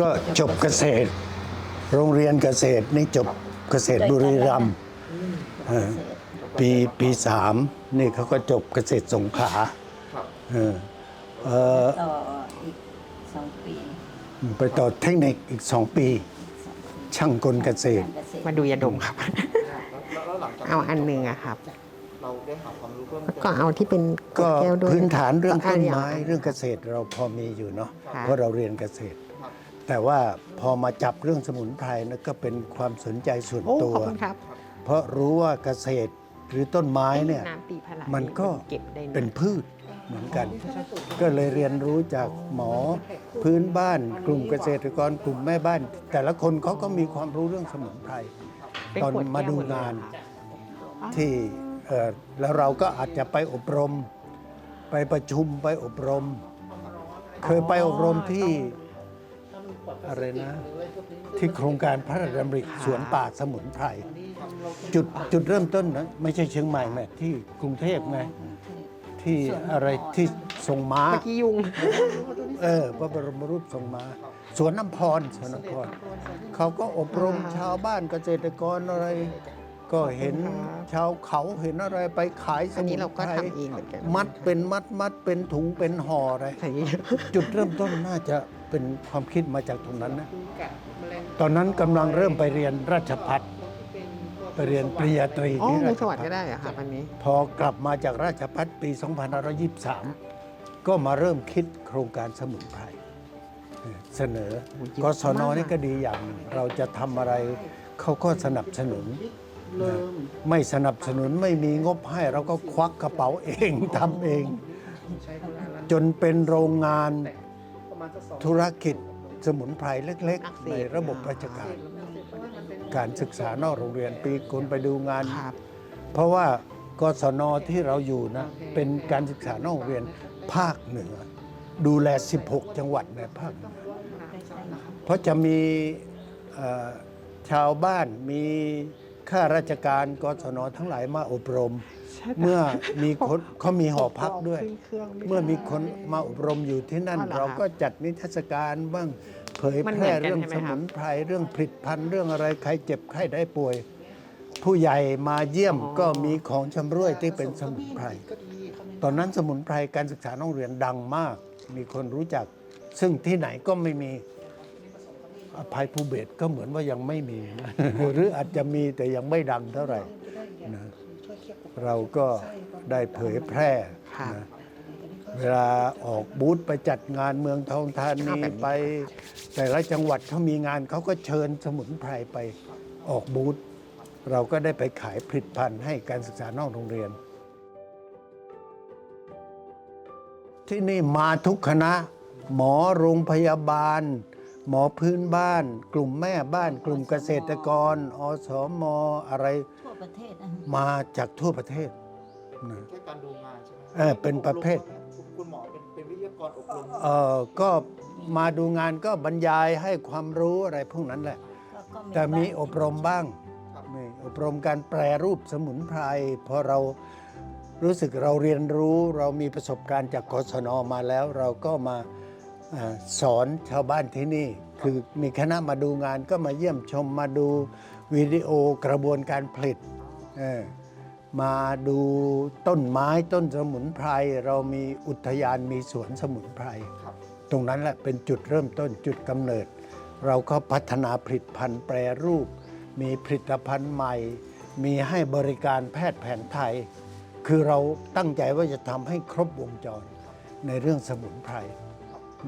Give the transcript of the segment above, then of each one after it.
ก็จบเกษตร โรงเรียนเกษตรนี่จบ เกษตรบุรีรัมย์เออปีปีสามนี่เขาก็จบเกษตรสงขลาเออเออต่ออีกสองปีไปต่อเทคนิคอีกสองปี ช่างกลเกษตรการเกษตรมาดูยาดมครับแล้วหลังจากเอาอันหนึ่งอะครับ เราได้หาความรู้เพิ่มแล้วเติม ก็เอาที่เป็นก็แก้วด้วยพื้นฐานเรื่องต้นย่าไม้งเรื่องเกษตรเราพอมีอยู่เนาะค่ะ เพราะเราเรียนเกษตร แต่ว่าพอมาจับเรื่องสมุนไพรนะก็เป็นความสนใจส่วนโอ้ตัว ขอบคุณครับ เพราะรู้ว่าเกษตรหรือต้นไม้เนี่ย น้ำตีพลามันก็เก็บได้ะ เป็นพืชเหมือนกัน ก็เลยเรียนรู้จากหมอพื้นบ้าน กลุ่มเกษตรกรกลุ่มแม่บ้าน แต่ละคนเขาก็มีความรู้เรื่องสมุนไพรเป็นตอนขวดมาแก้วดูหดเลยงานอะครับที่เอ่อแล้วเราก็อาจจะไปอบรม ไปประชุมไปอบรม เคยไปอบรมที่ อะไรนะ ที่โครงการพระราชดำริสวนป่าสมุนไพรจุดจุดเริ่มต้นนะไม่ใช่เชียงใหม่แม่ที่กรุงเทพไงที่อะไรที่ทรงม้าเมื่อกี้ยุง เออพระบรมรูปทรงมาสวนน้ำพรสวนน้ำพรเขาก็อบรมชาวบ้านเกษตรกรอะไร ก็เห็นชาวเขาเห็นอะไรไปขายสอันมุนี้นเราก็ไพรทำเองเหมือนกัน มัดเป็นมัดมัดเป็นถุงเป็นห่ออะไรใส่เยอะจุดเริ่มต้นน่าจะ เป็นความคิดมาจากตรงนั้นนะตอนนั้นกำลังเริ่มไปเรียนราชพัฒไปเรียนปริญญาตรีอ๋อที่ในราชจังหวัดภัก็ฏได้เหรอะครับอันนี้ พอกลับมาจากราชพัฒปี 2523 ก็มาเริ่มคิดโครงการสมุนไพรเออเสนอโอ้ยเยอะกศนมากนี่ก็ดีอย่างหนึ่งเราจะทำอะไรเขาก็สนับสนุนนะไม่สนับสนุนไม่มีงบให้เราก็ควักกระเป๋าเองทำเอง จนเป็นโรงงาน ธุรกิจสมุนไพรเล็ก ๆ ในระบบราชการ การศึกษานอกโรงเรียนปีคุณไปดูงานครับเพราะว่ากศนที่เราอยู่นะเป็นการศึกษานอกโรงเรียนภาคเหนือ ดูแล 16 จังหวัดในภาคเหนือเพราะจะมีเอ่อชาวบ้านมีข้าราชการกศนทั้งหลายมาอบรม เมื่อมีคนเขามีหอพักด้วย ขึ้นเครื่องไได้ เมื่อมีคนมาอบรมอยู่ที่นั่น อ๋อเหรอเราก็จัดนิทรรศการบ้างเผยมันแพเหมืร่อนกันเรื่องใช่ไหมสครับมุนไพรเรื่องผลิตภัณฑ์เรื่องอะไรใครเจ็บใครได้ป่วย ผู้ใหญ่มาเยี่ยมก็มีของชำร่วยที่เป็นสมุนไพรตอนนั้นสมุนไพรการศึกษานอกเรียนดังมาก มีคนรู้จัก ซึ่งที่ไหนก็ไม่มีอภัยภูเบศรก็เหมือนว่ายังไม่มีนะ หรืออาจจะมีแต่ยังไม่ดังเท่าไหร่นะ เราก็ได้เผยแพร่ค่ะนะเวลาออกบูธไปจัดงานเมืองทองธานีเอาแบบนี้ไป แต่ละจังหวัดเขามีงานเขาก็เชิญสมุนไพรไปออกบูธเราก็ได้ไปขายผลิตภัณฑ์ให้การศึกษานอกโรงเรียน ที่นี่มาทุกคณะ หมอโรงพยาบาล หมอพื้นบ้าน กลุ่มแม่บ้าน กลุ่มเกษตรกร อสมอะไรทั่วประเทศนะมาจากทั่วประเทศนะแค่การดูงานใช่ไหมเออเป็นประเภท คุณคุณหมอเป็นเป็นวิทยากรอบรมเอ่อก็มาดูงานก็บรรยายให้ความรู้อะไรพวกนั้นแหละแล้วก็แต่มีบ้านอบรมบ้างมีอบรมการแปรรูปสมุนไพรเพราะเรารู้สึกเราเรียนรู้เรามีประสบการณ์จากกศนมาแล้วเราก็มาเออ สอนชาวบ้านที่นี่ คือมีคณะมาดูงานก็มาเยี่ยมชมมาดูวิดีโอกระบวนการผลิตเออมาดูต้นไม้ต้นสมุนไพร เรามีอุทยานมีสวนสมุนไพรครับตรงนั้นแหละเป็นจุดเริ่มต้นจุดกำเนิด เราก็พัฒนาผลิตภัณฑ์แปรรูป มีผลิตภัณฑ์ใหม่ มีให้บริการแพทย์แผนไทย คือเราตั้งใจว่าจะทำให้ครบวงจรในเรื่องสมุนไพร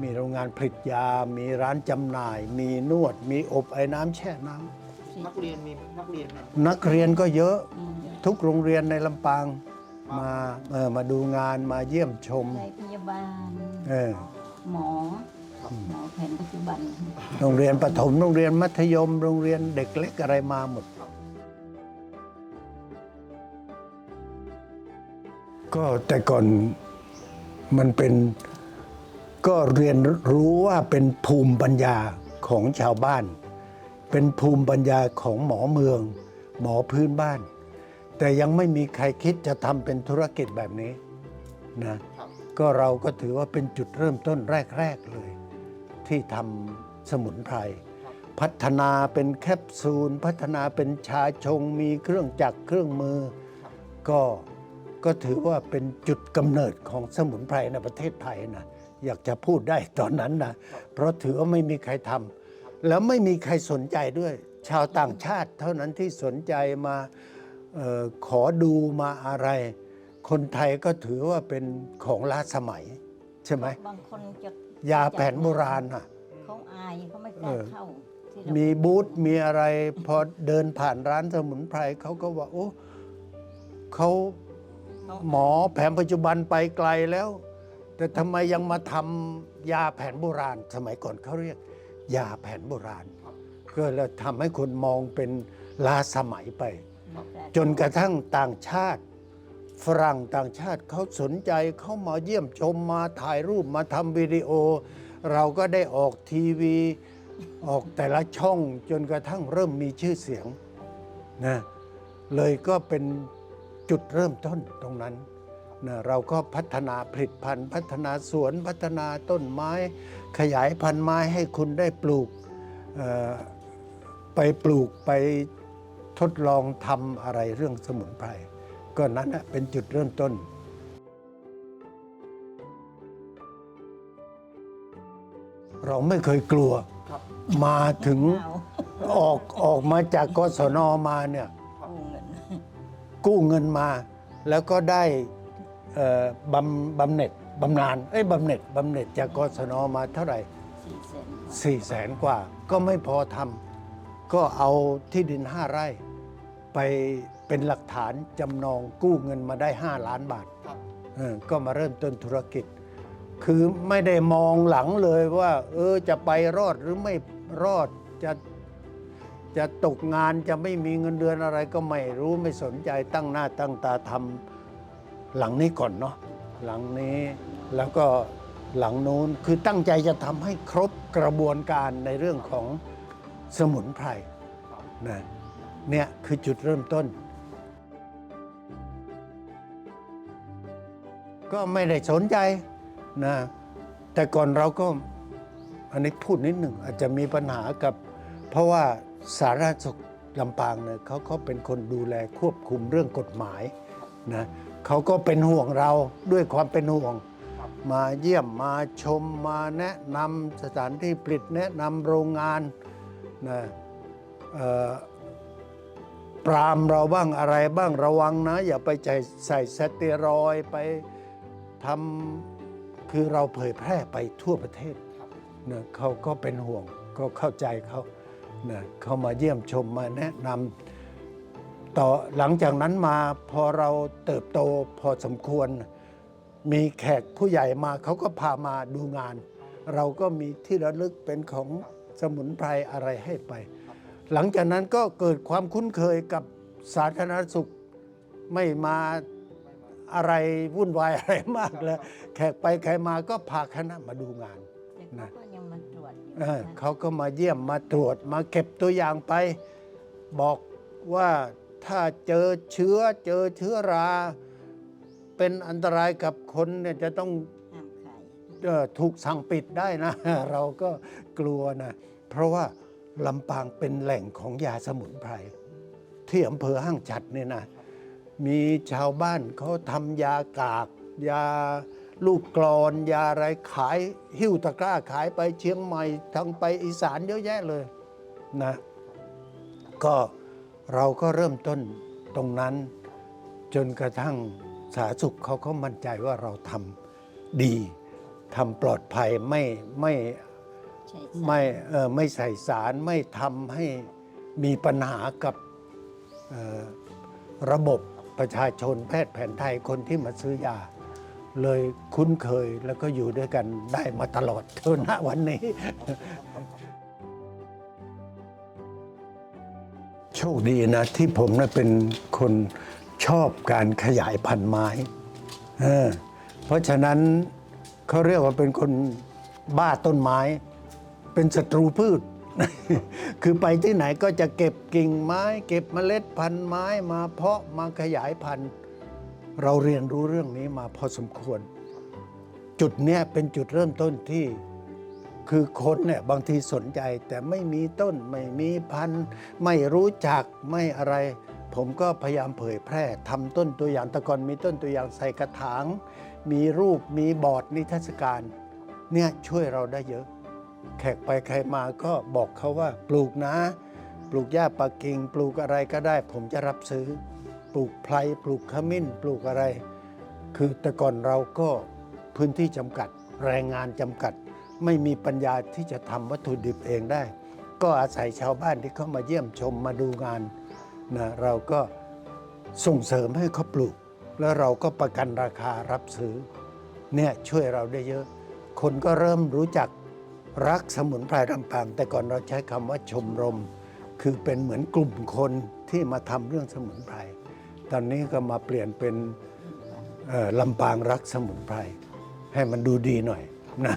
มีโรงงานผลิตยา มีร้านจำหน่าย มีนวด มีอบไอ้น้ำแช่น้ำนักเรียนมีนักเรียนไหมำนักเรียนก็เยอะอทุกโรงเรียนในลำปางมาเออมาดูงานมาเยี่ยมชมอะไพยาบาล เออหมอ หมอแผนปัจจุบัน โรงเรียนประถมโรงเรียนมัธยม โรงเรียนเด็กเล็กอะไรมาหมด ก็แต่ก่อนมันเป็น ก็เรียนรู้ว่าเป็นภูมิปัญญาของชาวบ้าน เป็นภูมิปัญญาของหมอเมือง หมอพื้นบ้าน แต่ยังไม่มีใครคิดจะทำเป็นธุรกิจแบบนี้นะก็เราก็ถือว่าเป็นจุดเริ่มต้นแรก ๆ เลย ที่ทำสมุนไพรพัฒนาเป็นแคปซูล พัฒนาเป็นชาชงมีเครื่องจักรเครื่องมือ ก็ก็ถือว่าเป็นจุดกำเนิดของสมุนไพรในประเทศไทยนะ อยากจะพูดได้ตอนนั้นนะเพราะถือว่าไม่มีใครทำแล้วไม่มีใครสนใจด้วย ชาวต่างชาติ เท่านั้นที่สนใจมาเออขอดูมาอะไร คนไทยก็ถือว่าเป็นของล้าสมัย ใช่ไหมบางคนจะยาแผนโบราณน่ะเขาอายเขาไม่กล้าเออเข้าที่เรามีบูธมีอะไร พอเดินผ่านร้านสมุนไพรเขาก็ว่าโอ้เขาเขาหมอแผนปัจจุบันไปไกลแล้ว แต่ทำไมยังมาทำยาแผนโบราณ สมัยก่อนเขาเรียก ยาแผนโบราณ ก็เลยทำให้คนมองเป็นล้าสมัยไปไม่กล้าจนกระทั่งต่างชาติ ฝรั่งต่างชาติเขาสนใจเขามาเยี่ยมชมมาถ่ายรูปมาทำวิดีโอ เราก็ได้ออกทีวี ออกแต่ละช่องจนกระทั่งเริ่มมีชื่อเสียงนะเลยก็เป็นจุดเริ่มต้นตรงนั้น นะเราก็พัฒนาผลิตภัณฑ์ พัฒนาสวนพัฒนาต้นไม้ ขยายพันธุ์ไม้ให้คุณได้ปลูกเอ่อไปปลูกไปทดลองทำอะไรเรื่องสมุนไพรก็นั้นน่ะเป็นจุดเริ่มต้นเราไม่เคยกลัวครับมาถึงเอาออกออกมาจากกศนมาเนี่ยกู้เงินกู้เงินมา แล้วก็ได้เอ่อ บำบำเหน็จบำนาญเอ้ยบำเหน็จบำเหน็จจากกศนมาเท่าไหร่สี่แสนกว่าสี่แสนกว่า ก็ไม่พอทำก็เอาที่ดินห้าไร่ไปเป็นหลักฐานจำนองกู้เงินมาได้ 5 ล้านบาทเออก็มาเริ่มต้นธุรกิจ คือไม่ได้มองหลังเลยว่า เออจะไปรอดหรือไม่รอดจะจะตกงานจะไม่มีเงินเดือนอะไรก็ไม่รู้ไม่สนใจตั้งหน้าตั้งตาทำ หลังนี้ก่อนเนาะหลังนี้แล้วก็หลังนู้นคือตั้งใจจะทำให้ครบกระบวนการในเรื่องของสมุนไพรนะเนี่ยคือจุดเริ่มต้น ก็ไม่ได้สนใจนะแต่ก่อนเราก็อันนี้พูดนิดหนึ่งอาจจะมีปัญหากับ เพราะว่าสาธารณสุขลำปางเนี่ยเขาเขาเป็นคนดูแลควบคุมเรื่องกฎหมายนะ เขาก็เป็นห่วงเราด้วยความเป็นห่วง มาเยี่ยมมาชมมาแนะนำสถานที่ผลิตแนะนำโรงงานนะเอ่อปรามเราบ้างอะไรบ้างระวังนะ อย่าไปใจใส่สเตียรอยด์ไปทำคือเราเผยแพร่ไปทั่วประเทศนะเขาก็เป็นห่วงก็เข้าใจเขานะเขามาเยี่ยมชมมาแนะนำ ต่อหลังจากนั้นมาพอเราเติบโตพอสมควร มีแขกผู้ใหญ่มาเขาก็พามาดูงาน เราก็มีที่ระลึกเป็นของสมุนไพรอะไรให้ไป หลังจากนั้นก็เกิดความคุ้นเคยกับสาธารณสุขไม่มาอะไรวุ่นวายอะไรมากเลยแขกไปใครมาก็พาคณะมาดูงานแต่เขาก็ยังมาตรวจอยู่เออนะเขาก็มาเยี่ยมมาตรวจมาเก็บตัวอย่างไป บอกว่า ถ้าเจอเชื้อเจอเชื้อรา เป็นอันตรายกับคนเนี่ยจะต้องห้ามขายเอ่อถูกสั่งปิดได้นะ เราก็กลัวนะ เพราะว่าลำปางเป็นแหล่งของยาสมุนไพรที่อำเภอห้างฉัดเนี่ยนะ มีชาวบ้านเขาทำยากาก ยาลูกกรอน ยาอะไรขาย หิ้วตะกร้าขายไปเชียงใหม่ทางไปอีสานเยอะแยะเลยนะ ก็ เราก็เริ่มต้นตรงนั้น จนกระทั่งสาธารณสุขเขาก็มั่นใจว่าเราทำดีทำปลอดภัยไม่ไม่ใช่ไม่เอ่อไม่ใส่สารไม่ทำให้มีปัญหากับเอ่อระบบประชาชนแพทย์แผนไทยคนที่มาซื้อยา เลยคุ้นเคยแล้วก็อยู่ด้วยกันได้มาตลอดจนณวันนี้ คดีนะที่ผมนะเป็นคนชอบการขยายพันธุ์ไม้เออเพราะฉะนั้นเขาเรียกว่าเป็นคนบ้าต้นไม้ เป็นศัตรูพืช คือไปที่ไหนก็จะเก็บกิ่งไม้ เก็บเมล็ดพันธุ์ไม้มาเพาะมาขยายพันธุ์ เราเรียนรู้เรื่องนี้มาพอสมควร จุดเนี้ยเป็นจุดเริ่มต้นที่ คือคนเนี่ยบางทีสนใจแต่ไม่มีต้น ไม่มีพันธุ์ ไม่รู้จักไม่อะไร ผมก็พยายามเผยแพร่ทำต้นตัวอย่างตะกอนมีต้นตัวอย่างใส่กระถาง มีรูปมีบอร์ดนิทรรศการเนี่ยช่วยเราได้เยอะ แขกไปใครมาก็บอกเขาว่าปลูกนะ ปลูกหญ้าปักกิ่ง ปลูกอะไรก็ได้ ผมจะรับซื้อ ปลูกไพรปลูกขมิ้น ปลูกอะไร คือแต่ก่อนเราก็พื้นที่จำกัดแรงงานจำกัด ไม่มีปัญญาที่จะทำวัตถุดิบเองได้ ก็อาศัยชาวบ้านที่เข้ามาเยี่ยมชมมาดูงานนะเราก็ส่งเสริมให้เขาปลูก แล้วเราก็ประกันราคารับซื้อเนี่ยช่วยเราได้เยอะ คนก็เริ่มรู้จักรักสมุนไพรลำปาง แต่ก่อนเราใช้คำว่าชมรม คือเป็นเหมือนกลุ่มคนที่มาทำเรื่องสมุนไพร ตอนนี้ก็มาเปลี่ยนเป็นลำปางรักสมุนไพร ให้มันดูดีหน่อย Yeah.